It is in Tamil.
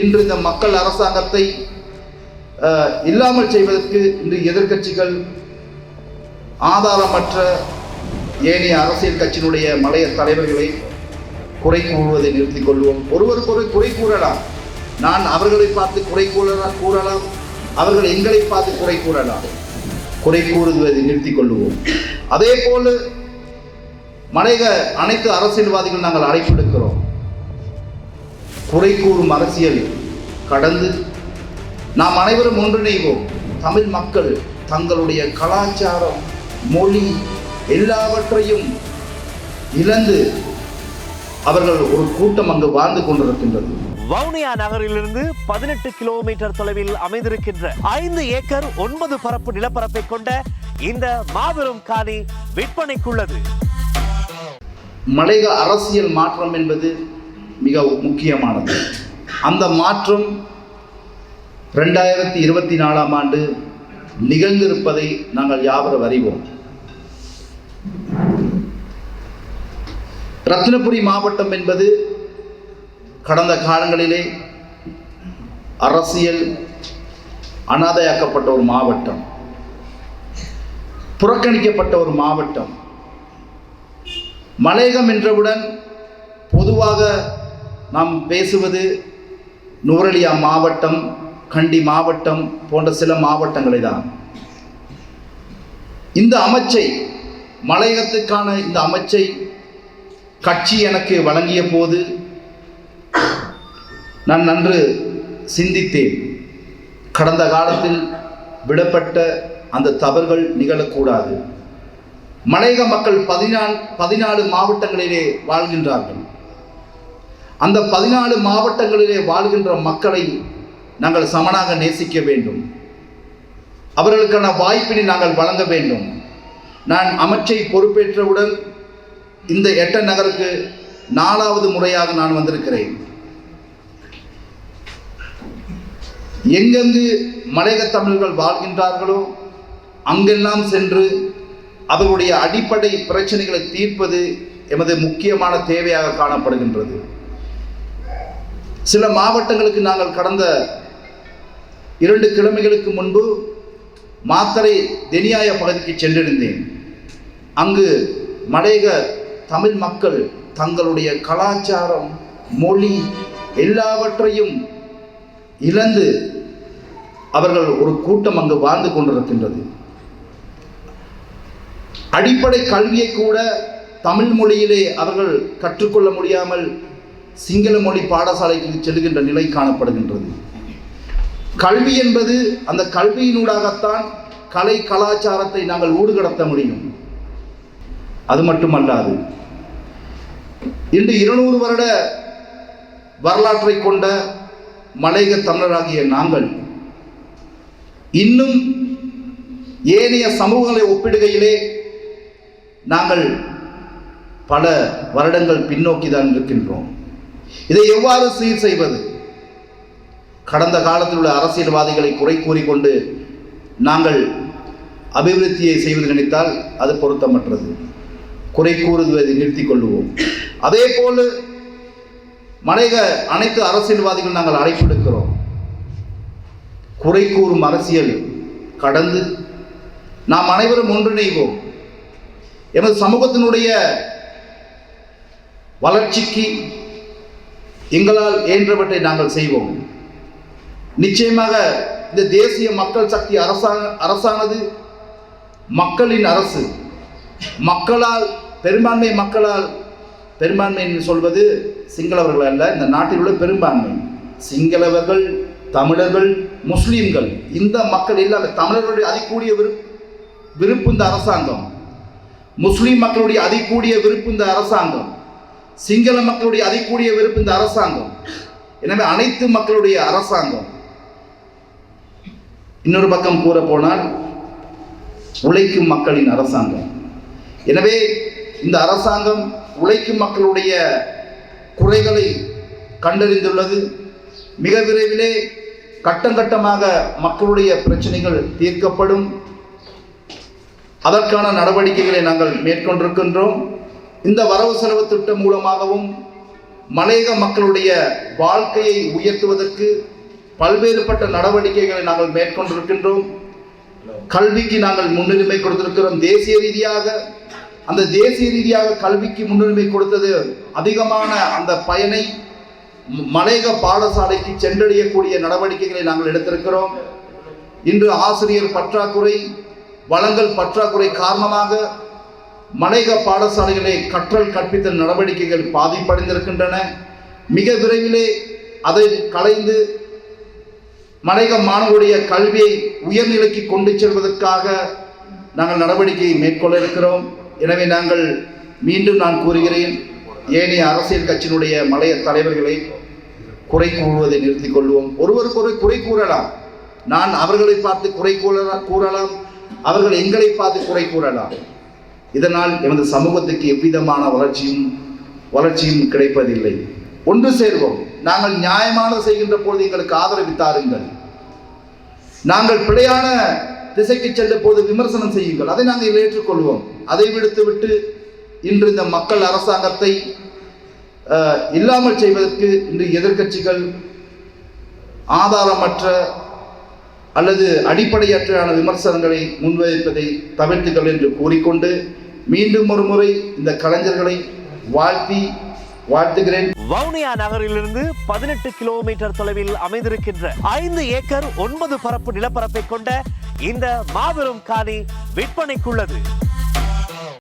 இன்று இந்த மக்கள் அரசாங்கத்தை இல்லாமல் செய்வதற்கு இன்று எதிர்க்கட்சிகள் ஆதாரமற்ற ஏனைய அரசியல் கட்சியினுடைய மலைய தலைவர்களை குறை கூறுவதை நிறுத்திக் கொள்வோம். ஒருவருக்கு ஒரு குறை கூறலாம். நான் அவர்களை பார்த்து குறை கூறலாம் கூறலாம். அவர்கள் எங்களை பார்த்து குறை கூறலாம். குறை கூறுவதை நிறுத்திக் கொள்வோம். அதே போல மலைக அனைத்து அரசியல்வாதிகள் நாங்கள் அழைப்பெடுக்கிறோம் குறை கூறும் அரசியல் கடந்து நாம் அனைவரும் ஒன்றிணைவோம். தமிழ் மக்கள் தங்களுடைய கலாச்சாரம் மொழி எல்லாவற்றையும் இழந்து அவர்கள் ஒரு கூட்டம் அங்கு வாழ்ந்து கொண்டிருக்கின்றது. வவுனியா நகரிலிருந்து பதினெட்டு கிலோமீட்டர் தொலைவில் அமைந்திருக்கின்ற ஐந்து ஏக்கர் ஒன்பது பரப்பு நிலப்பரப்பை கொண்ட இந்த மாபெரும் காணி விற்பனைக்குள்ளது. மலைக அரசியல் மாற்றம் என்பது மிக முக்கியமானது. அந்த மாற்றம் ரெண்டாயிரத்தி இருபத்தி நாலாம் ஆண்டு நிகழ்ந்திருப்பதை நாங்கள் யாவரும் அறிவோம். ரத்தினபுரி மாவட்டம் என்பது கடந்த காலங்களிலே அரசியல் அனாதையாக்கப்பட்ட ஒரு மாவட்டம். புறக்கணிக்கப்பட்ட ஒரு மாவட்டம். மலையகம் என்றவுடன் பொதுவாக நாம் பேசுவது நூரலியா மாவட்டம் கண்டி மாவட்டம் போன்ற சில மாவட்டங்களை தான் இந்த அமைச்சை மலையகத்துக்கான இந்த அமைச்சை கட்சி எனக்கு வழங்கிய போது நான் நன்று சிந்தித்தேன். கடந்த காலத்தில் விடப்பட்ட அந்த தவறுகள் நிகழக்கூடாது. மலையக மக்கள் பதினாலு பதினாலு மாவட்டங்களிலே வாழ்கின்றார்கள். அந்த பதினாலு மாவட்டங்களிலே வாழ்கின்ற மக்களை நாங்கள் சமனாக நேசிக்க வேண்டும். அவர்களுக்கான வாய்ப்பினை நாங்கள் வழங்க வேண்டும். நான் அமைச்சை பொறுப்பேற்றவுடன் இந்த எட்ட நகருக்கு நாலாவது முறையாக நான் வந்திருக்கிறேன். எங்கெங்கு மலையக தமிழர்கள் வாழ்கின்றார்களோ அங்கெல்லாம் சென்று அவர்களுடைய அடிப்படை பிரச்சனைகளை தீர்ப்பது எமது முக்கியமான தேவையாக காணப்படுகின்றது. சில மாவட்டங்களுக்கு நாங்கள் கடந்த இரண்டு கிழமைகளுக்கு முன்பு மாத்தறை தெனியாய பகுதிக்கு சென்றிருந்தேன். அங்கு மலையக தமிழ் மக்கள் தங்களுடைய கலாச்சாரம் மொழி எல்லாவற்றையும் இழந்து அவர்கள் ஒரு கூட்டம் அங்கு வாழ்ந்து கொண்டிருக்கின்றது. அடிப்படை கல்வியை கூட தமிழ் மொழியிலே அவர்கள் கற்றுக்கொள்ள முடியாமல் சிங்கள மொழி பாடசாலைக்கு செல்கின்ற நிலை காணப்படுகின்றது. கல்வி என்பது அந்த கல்வியினூடாகத்தான் கலை கலாச்சாரத்தை நாங்கள் ஊடுகடத்த முடியும். அது மட்டுமல்லாது இன்று இருநூறு வருட வரலாற்றை கொண்ட மலையக தமிழராகிய நாங்கள் இன்னும் ஏனைய சமூகங்களை ஒப்பிடுகையிலே நாங்கள் பல வருடங்கள் பின்னோக்கி தான் இருக்கின்றோம். இதை எவ்வாறு சீர் செய்வது? கடந்த காலத்தில் உள்ள அரசியல்வாதிகளை குறை கூறிக்கொண்டு நாங்கள் அபிவிருத்தியை செய்வது நினைத்தால் அது பொருத்தமற்றது. குறை கூறுவதை நிறுத்திக் கொள்ளுவோம். அதே போல மனைக அனைத்து அரசியல்வாதிகள் நாங்கள் அழைப்பெடுக்கிறோம். குறை கூறும் அரசியல் கடந்து நாம் அனைவரும் ஒன்றிணைவோம். எமது சமூகத்தினுடைய வளர்ச்சிக்கு எங்களால் இயன்றவற்றை நாங்கள் செய்வோம். நிச்சயமாக இந்த தேசிய மக்கள் சக்தி அரசாங்க அரசானது மக்களின் அரசு. மக்களால் பெரும்பான்மை மக்களால் பெரும்பான்மை என்று சொல்வது சிங்களவர்கள் அல்ல இந்த நாட்டில் உள்ள பெரும்பான்மை. சிங்களவர்கள் தமிழர்கள் முஸ்லீம்கள் இந்த மக்கள் இல்லாத தமிழர்களுடைய அதிகூடிய விருப்பு விருப்பு இந்த அரசாங்கம். முஸ்லீம் மக்களுடைய அதிகூடிய விருப்பு இந்த அரசாங்கம். சிங்கள மக்களுடைய அதிகூடிய விருப்பு இந்த அரசாங்கம். எனவே அனைத்து மக்களுடைய அரசாங்கம். இன்னொரு பக்கம் கூற போனால் உழைக்கும் மக்களின் அரசாங்கம். எனவே இந்த அரசாங்கம் உழைக்கும் மக்களுடைய குறைகளை கண்டறிந்துள்ளது. மிக விரைவிலே கட்டம் கட்டமாக மக்களுடைய பிரச்சனைகள் தீர்க்கப்படும். அதற்கான நடவடிக்கைகளை நாங்கள் மேற்கொண்டிருக்கின்றோம். இந்த வரவு செலவு திட்டம் மூலமாகவும் மலையக மக்களுடைய வாழ்க்கையை உயர்த்துவதற்கு பல்வேறுபட்ட நடவடிக்கைகளை நாங்கள் மேற்கொண்டிருக்கின்றோம். கல்விக்கு நாங்கள் முன்னுரிமை கொடுத்திருக்கிறோம். தேசிய ரீதியாக அந்த தேசிய ரீதியாக கல்விக்கு முன்னுரிமை கொடுத்தது அதிகமான அந்த பயனை மலையக பாடசாலைக்கு சென்றடையக்கூடிய நடவடிக்கைகளை நாங்கள் எடுத்திருக்கிறோம். இன்று ஆசிரியர் பற்றாக்குறை வளங்கள் பற்றாக்குறை காரணமாக மலையக பாடசாலைகளை கற்றல் கற்பித்தல் நடவடிக்கைகள் பாதிப்படைந்திருக்கின்றன. மிக விரைவிலே அதை களைந்து மலையக மாணவருடைய கல்வியை உயர்நிலைக்கு கொண்டு செல்வதற்காக நாங்கள் நடவடிக்கையை மேற்கொள்ள இருக்கிறோம். எனவே நாங்கள் மீண்டும் நான் கூறுகிறேன் ஏனைய அரசியல் கட்சியினுடைய மலைய தலைவர்களை குறை கூறுவதை நிறுத்திக் கொள்வோம். ஒருவருக்கு ஒரு குறை கூறலாம். நான் அவர்களை பார்த்து குறை கூறலாம் கூறலாம். அவர்கள் எங்களை பார்த்து குறை கூறலாம். இதனால் எமது சமூகத்துக்கு எவ்விதமான வளர்ச்சியும் வளர்ச்சியும் கிடைப்பதில்லை. ஒன்று சேர்வோம். நாங்கள் நியாயமானது செய்கின்ற பொழுது எங்களுக்கு ஆதரவு தாருங்கள் நாங்கள் பிழையான திசைக்கு சென்ற போது விமர்சனம் செய்யுங்கள். அதை நாங்கள் ஏற்றுக்கொள்வோம். அதை விடுத்து விட்டு இன்று இந்த மக்கள் அரசாங்கத்தை இல்லாமல் செய்வதற்கு இன்று எதிர்க்கட்சிகள் ஆதாரமற்ற அல்லது அடிப்படையற்றான விமர்சனங்களை முன்வைப்பதை தவிர்த்துகள் என்று கூறிக்கொண்டு மீண்டும் ஒரு முறை இந்த கலைஞர்களை வாழ்த்தி வாழ்த்துகிறேன். வவுனியா நகரிலிருந்து பதினெட்டு கிலோமீட்டர் தொலைவில் அமைந்திருக்கின்ற ஐந்து ஏக்கர் ஒன்பது பரப்பு நிலப்பரப்பை கொண்ட இந்த மாபெரும் காணி விற்பனைக்குள்ளது.